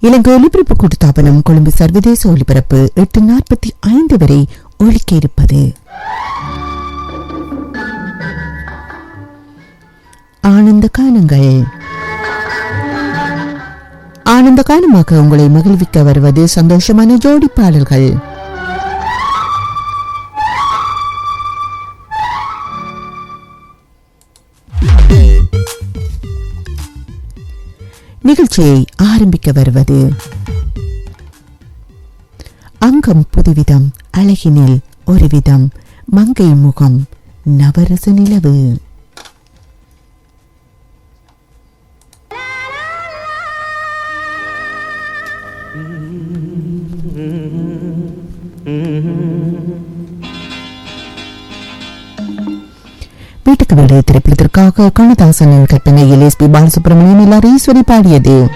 இலங்கை ஒலிபரப்பு கூட்டுத்தாபனம் கொழும்பு சர்வதேச ஒலிபரப்பு எட்டு நாற்பத்தி ஐந்து வரை ஒலிக்க இருப்பது ஆனந்த கானங்கள். ஆனந்த காலமாக உங்களை மகிழ்விக்க வருவது சந்தோஷமான ஜோடி பாடல்கள் நிகழ்ச்சியை ஆரம்பிக்க வருவது அங்கம் புதுவிதம் அழகினில் ஒரு விதம் மங்கை முகம் நவரச நிலவு. வீட்டுக்கு வீடு திரைப்படத்திற்காக கண்ணதாசனின் கற்பனையில் எஸ் பி பாலசுப்ரமணியம் எல்லாரும் ஈஸ்வரி பாடியது.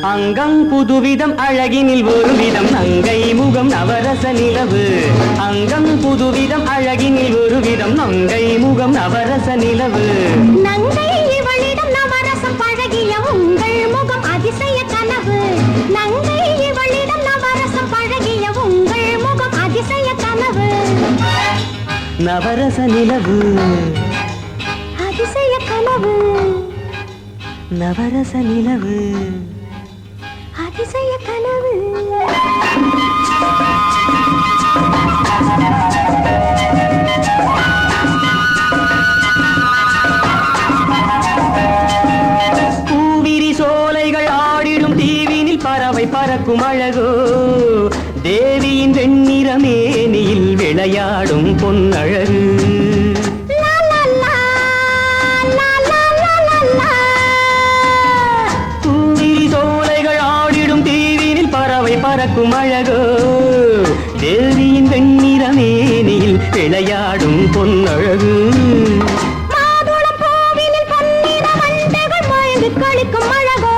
அங்கம் புதுவிதம் அழகினில் ஒரு விதம் நங்கை முகம் நவரச நிலவு. அங்கம் புதுவிதம் அழகினில் ஒரு விதம் நங்கை முகம் நவரச நிலவு. நங்கை நவரச நிலவு. அதிசய கனவு. நவரச நிலவு. அதிசய கனவு. விளையாடும் பொன்னழகு. குந்திரி சோலைகள் ஆடிடும் தீவினில் பறவை பறக்கும் அழகோ. தேவியின் வெண்ணிற மேனியில் விளையாடும் பொன்னழகு. அழகோ.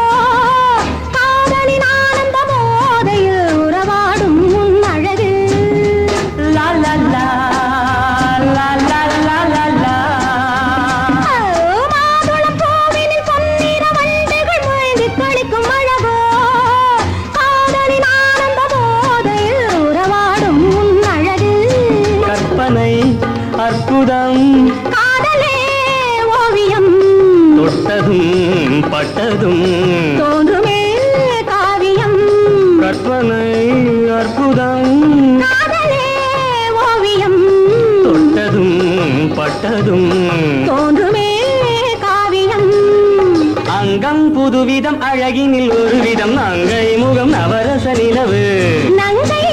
புதுவிதம் அழகினில் ஒரு விதம் நங்கை முகம் நவரச நிலவு. நங்கை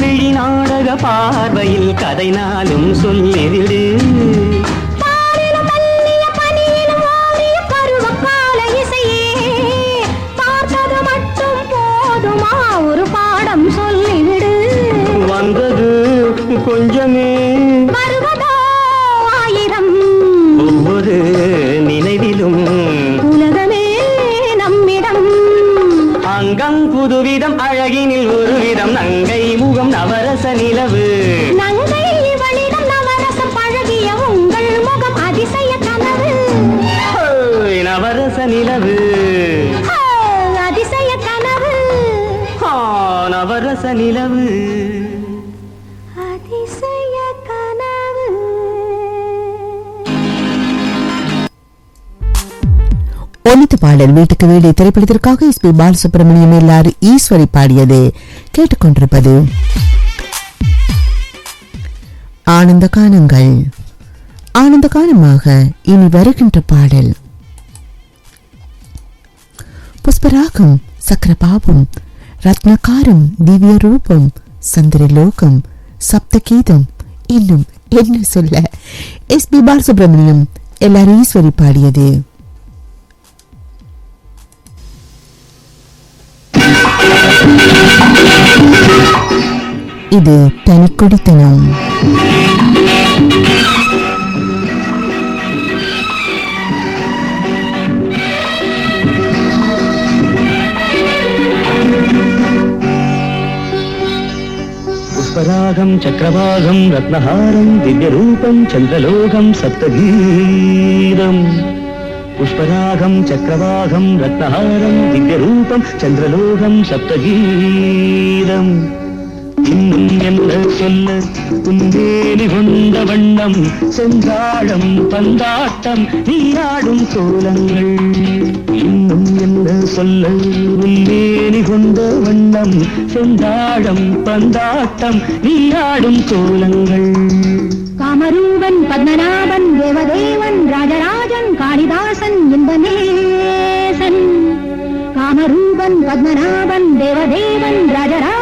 விழி நாடக பார்வையில் கதை நாளும் சொல்லிவிடு பாடல் வீட்டுக்கு வீடு திரைப்படத்திற்காக எஸ் பி பாலசுப்ரமணியம் எல்லாரும் ஈஸ்வரி பாடியது கேட்டுக்கொண்டிருப்பது. ஆனந்த கானங்கள் ஆனந்த கானமாக இனி வருகின்ற பாடல். புஷ்பராகம் சக்கரபாபம் ரத்னகாரம் திவ்ய ரூபம் சந்திரலோகம் சப்தகீதம் இன்னும் என்ன சொல்ல? எஸ் பி பாலசுப்ரமணியம் எல்லாரும் ஈஸ்வரி பாடியது. ఇది తనిక్కుడితనం పుష్పరాగం చక్రభాగం రత్నహారం దివ్య రూపం చంద్రలోకం సప్తగీరం పుష్పరాగం చక్రభాగం రత్నహారం దివ్య రూపం చంద్రలోకం సప్తగీరం இன்னும் என்ன சொல்ல உந்தேனி கொண்ட வண்ணம் செந்தாழம் பந்தாட்டம் நீராடும் கோலங்கள் இன்னும் என்ன சொல்ல உந்தேனி கொண்ட வண்ணம் செந்தாழம் பந்தாட்டம் நீராடும் கோலங்கள் காமரூபன் பத்மநாபன் தேவதேவன் ராஜராஜன் காளிதாசன் இன்பநேசன் காமரூபன் பத்மநாபன் தேவதேவன் ராஜராஜன்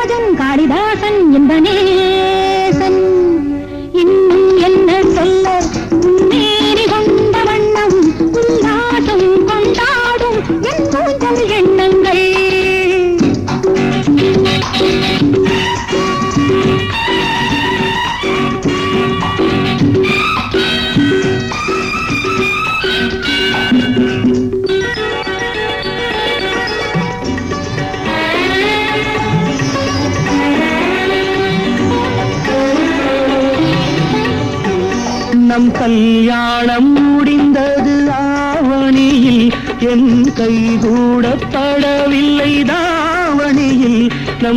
காளிதாசன்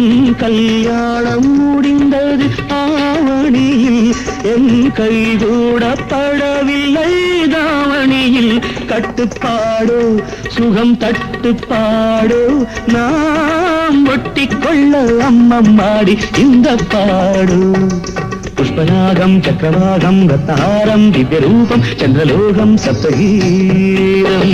என் கல்யாணம் முடிந்தது ஆவணியில் என் கைகூடப்படவில்லை தாவணியில். கட்டுப்பாடோ சுகம் தட்டுப்பாடோ நாம் ஒட்டிக்கொள்ள அம்மம்மாடி இந்த பாடோ. புஷ்பராகம் சக்கரராகம் ரத்தாரம் திவ்ய ரூபம் சந்திரலோகம் சப்தகீரம்.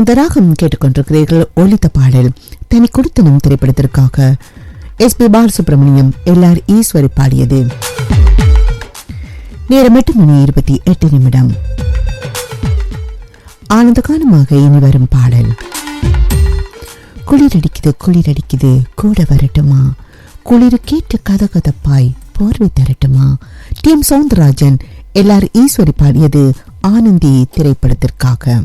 ஆனந்தராகம் கேட்டுக்கொண்டிருக்கிறீர்கள் ஒலித்த பாடல். தனி கொடுத்தனும் திரைப்படத்திற்காக. S P Balasubrahmanyam L R Eswari பாடியது. நேரம் எட்டு மணி இருபத்தி எட்டு நிமிடம். ஆனந்தகாலமாக இனி வரும் பாடல். குளிரடிக்குது குளிரடிக்குது கூட வரட்டுமா? குளிருக்கேற்ற கதகதப்பாய் போர்வை தரட்டுமா? T M Soundararajan L R Eswari பாடியது ஆனந்தி திரைப்படத்திற்காக.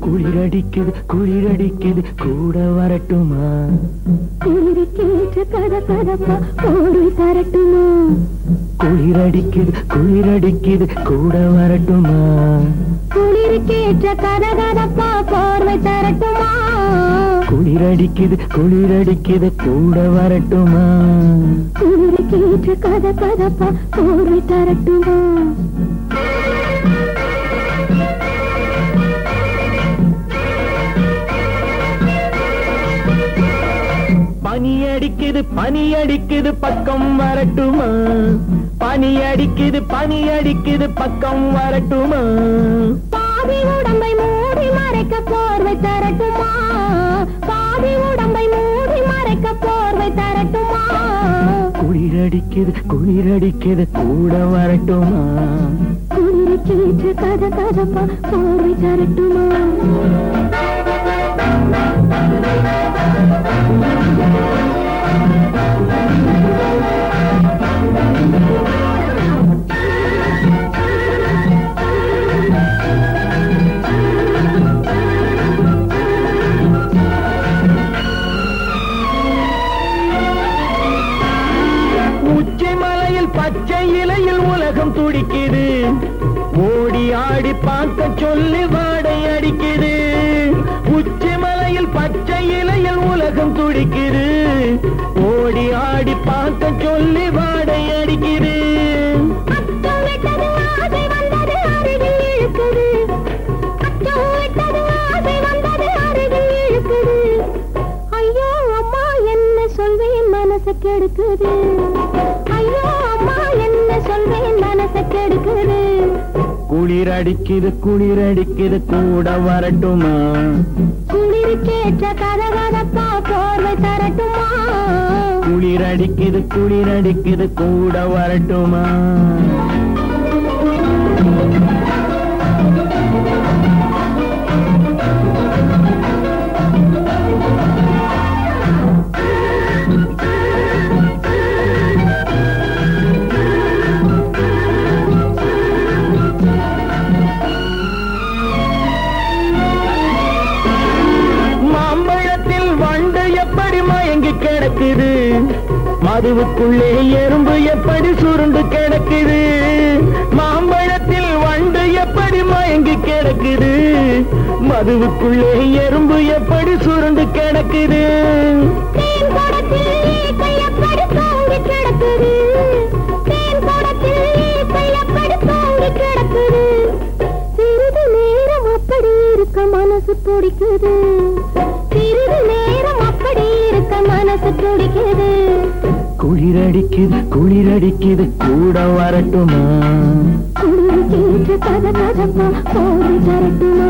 குளிரடிக்குது குளிரடிக்குது கூட வரட்டுமா? குளிருக்கேற்ற கத கதப்பா போர்வை தரட்டுமா? குளிரடிக்குது குளிரடிக்குது கூட வரட்டுமா? குளிருக்கேற்ற கதகதப்பா போர்வை தரட்டுமா? குளிரடிக்குது குளிரடிக்குது கூட வரட்டுமா? குளிருக்கேற்ற கதகதப்பா போர்வை தரட்டுமா? பனி அடிக்குது பனி அடிக்குது பக்கம் வரட்டுமா? பனி அடிக்குது பனி அடிக்குது பக்கம் வரட்டுமா? பாதி உடம்பை மூடி மறைக்க போர்வை தரட்டுமா? பாதி உடம்பை மூடி மறைக்க போர்வை தரட்டுமா? குளிரடிக்குது குளிரடிக்குது கூட வரட்டுமா? குளிர் கீற்று கத கதப்பா போர்வை தரட்டுமா? உச்சி ஓடி ஆடி பார்க்க சொல்லி வாடை அடிக்குது. உச்சி மலையில் பச்சை இலையில் உலகம் துடிக்குது. ஓடி ஆடி பார்க்க சொல்லி வாடை அடிக்குது. குளிர் அடிக்குது குளிர் அடிக்குது கூட வரட்டுமா? குளிர் கேட்ட கதகதப்பா போர்வை தரட்டுமா? குளிர் அடிக்குது குளிர் அடிக்குது கூட வரட்டுமா? மதுவுக்குள்ளே எறும்பு எப்படி சுருண்டு கிடக்குது? மாம்பழத்தில் வண்டு எப்படி மயங்கி கிடக்குது? மதுவுக்குள்ளே எறும்பு எப்படி சுருண்டு கிடக்குது? கிடக்குது? சிறிது நேரம் அப்படி இருக்க மனசு பிடிக்குது சிறிது நேரம் அப்படி இருக்க மனசு பிடிக்குது குளிரடிக்குது குளிரடிக்குது கூட வரட்டுமா? குளிர் கீற்று கத போய் தரட்டுமா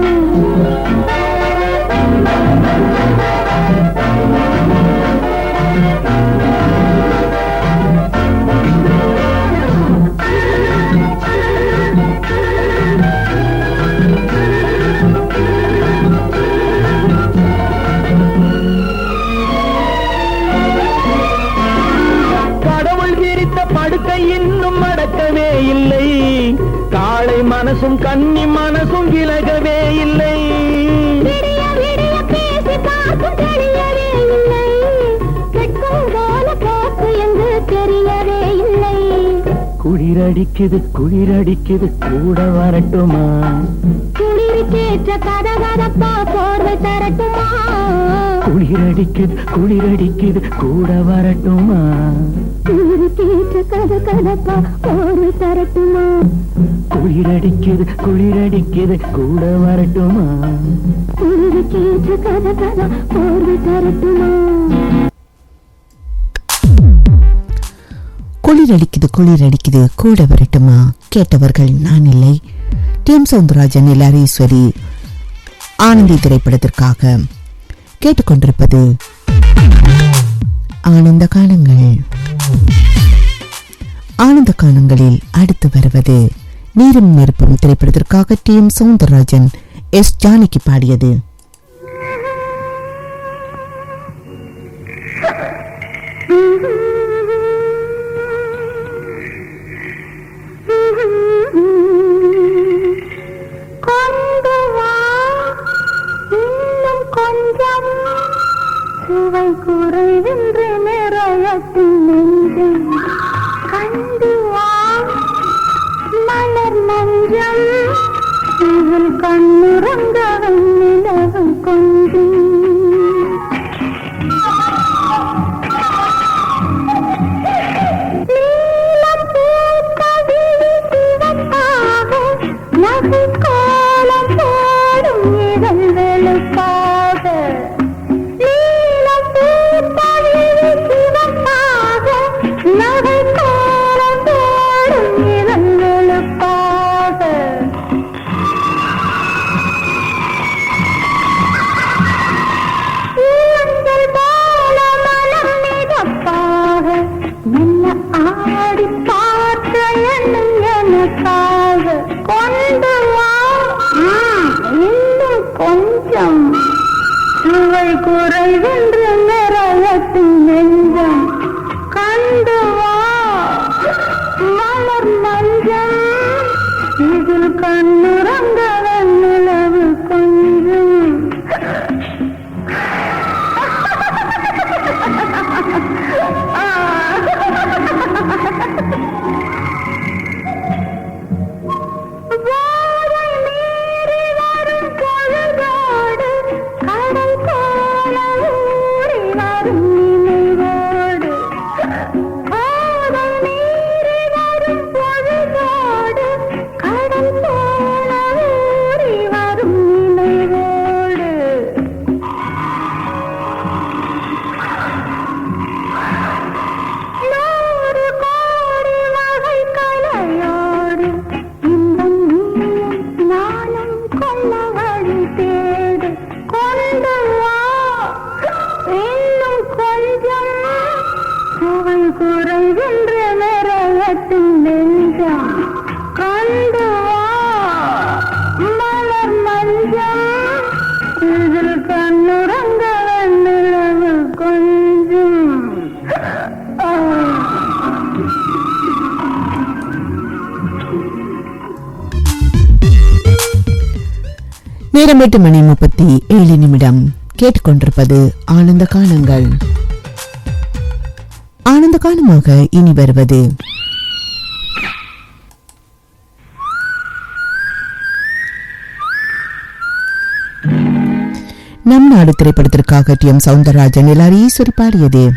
குளிர் அடிக்குது குளிர் அடிக்குது கூட வரட்டுமா? குளிர் கேட்ட கதகதப்பா போர்வை தரட்டுமா? குளிர் அடிக்குது குளிர் அடிக்குது கூட வரட்டுமா? குளிர் கேட்ட கதகதப்பா போர்வை தரட்டுமா? குளிர் அடிக்குது குளிர் அடிக்குது கூட வரட்டுமா? குளிர் கேட்ட கதகத போர்வை தரட்டுமா? குளிர் அடிக்குது குளிர் அடிக்குது கூட வரட்டுமா? கேட்டவர்கள் நான் இல்லை. டிஎம் சவுந்தரராஜன் எல்லாரீஸ்வரி ஆனந்தி திரைப்படத்திற்காக கேட்டுக்கொண்டிருப்பது ஆனந்த காலங்கள் ஆனந்த காலங்களில் அடுத்து வருவது நீரும் நெருப்பும் திரைப்படத்திற்காக T. M. Soundararajan S. Janaki பாடியது. சுவை குறைவின்றி நிறையத்தில் நெஞ்சம். கண்டு வா மலர் மஞ்சள் இதில் கண்ணு மனத்தின் எட்டு மணி முப்பத்தி ஏழு நிமிடம். கேட்டுக்கொண்டிருப்பது ஆனந்த காலங்கள். ஆனந்த காலமாக இனி வருவது நம் நாடு திரைப்படத்திற்காக டி எம் சவுந்தரராஜன் எல்லாரும் பாடியது.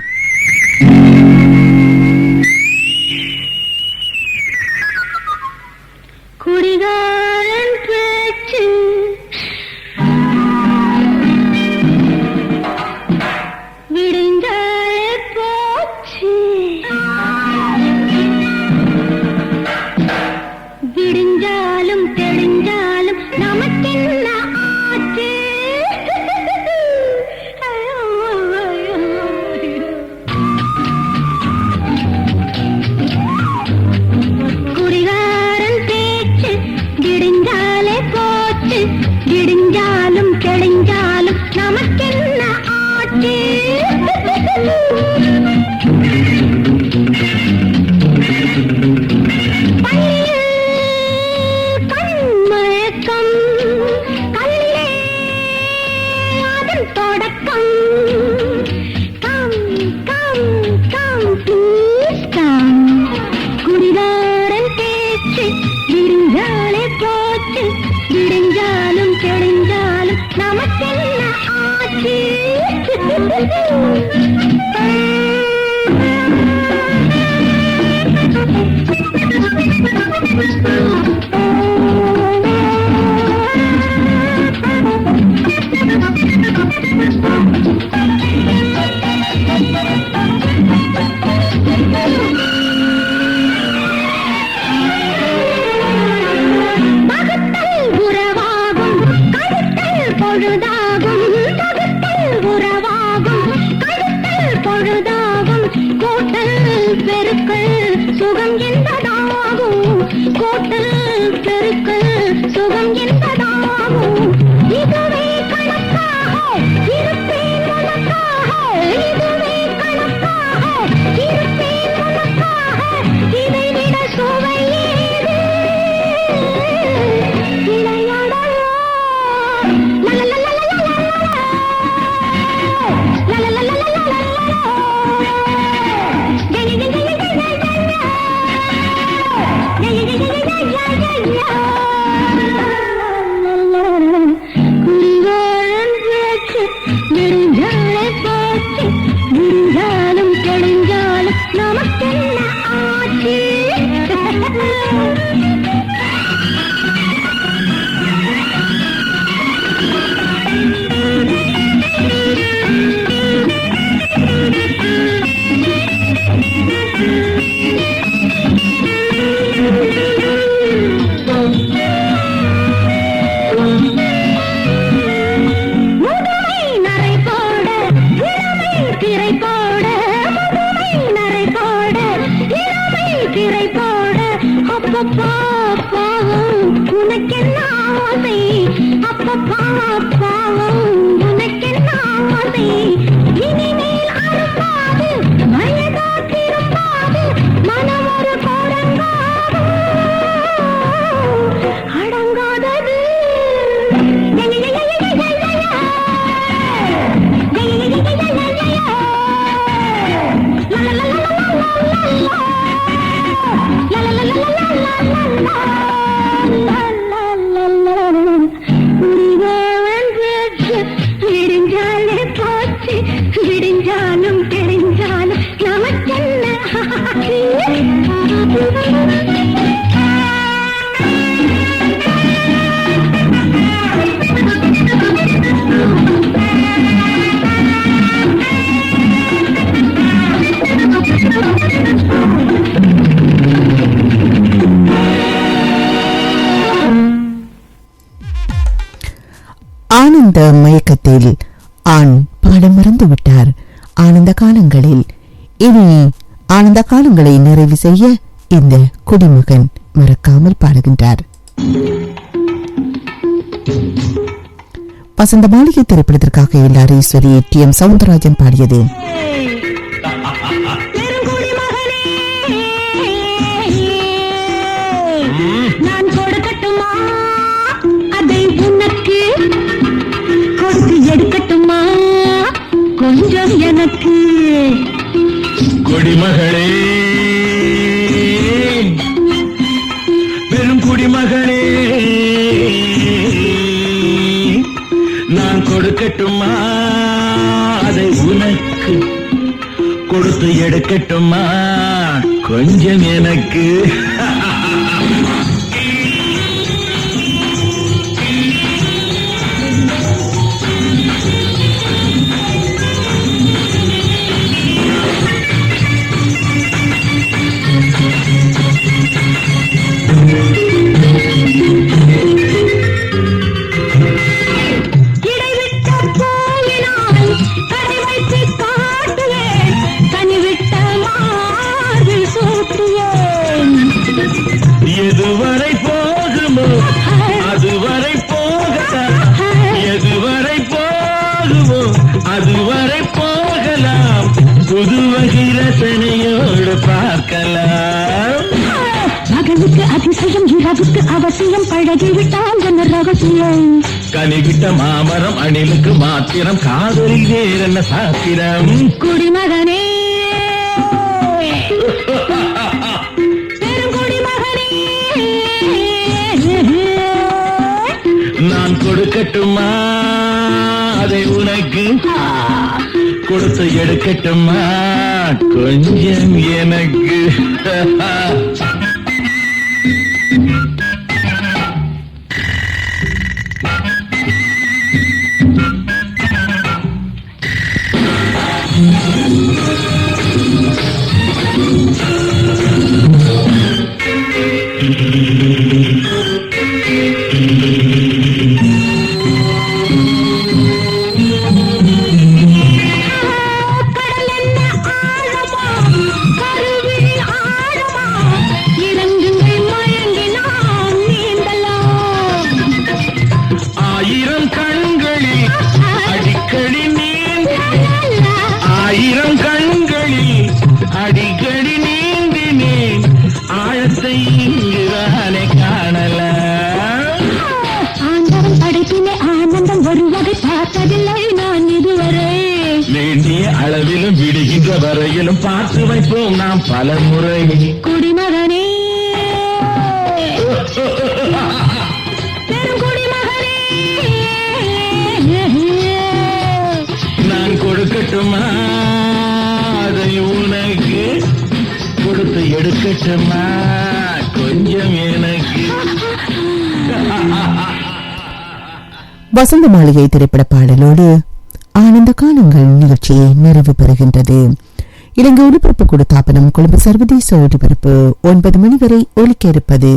பாப்பா ஆனந்த மயக்கத்தில் ஆண் பாட மறந்து விட்டார். ஆனந்த காலங்களில் இனி ஆனந்த காலங்களை நிறைவு செய்ய இந்த குடிமகன் மறக்காமல் பாடுகின்றார். வசந்த மாளிகை திரைப்படத்திற்காக எல்லார் ஈஸ்வரி டி எம் சவுந்தரராஜன் பாடியது கொஞ்சம் எனக்கு. கொடிமகளே. பெரும் குடிமகளே. நான் கொடுக்கட்டுமா? அதை உனக்கு கொடுத்து எடுக்கட்டுமா? கொஞ்சம் எனக்கு. பழகிவிட்டால் என்ன ரகசியம்? கனிவிட்ட மாமரம் அணிலுக்கு மாத்திரம் காதலில் வேறென்ன சாத்திரம்? குடிமகனே! நான் கொடுக்கட்டுமா? அதை உனக்கு கொடுத்து எடுக்கட்டுமா? கொஞ்சம் எனக்கு. விடுகின்ற வரையிலும் பார்த்து வைப்போம் நாம் பல முறை குடிமகனே. நான் கொடுக்கட்டுமா? அதை உனக்கு கொடுத்து எடுக்கட்டுமா? கொஞ்சம் எனக்கு. வசந்த மாளிகை திரைப்பட பாடலோடு ஆனந்த காலங்கள் நிகழ்ச்சி நிறைவு பெறுகின்றது. இலங்கை ஒலிபரப்பு கொடுத்தாப்பனம் கொழும்பு சர்வதேச ஒலிபரப்பு ஒன்பது மணி வரை ஒலிக்க இருப்பது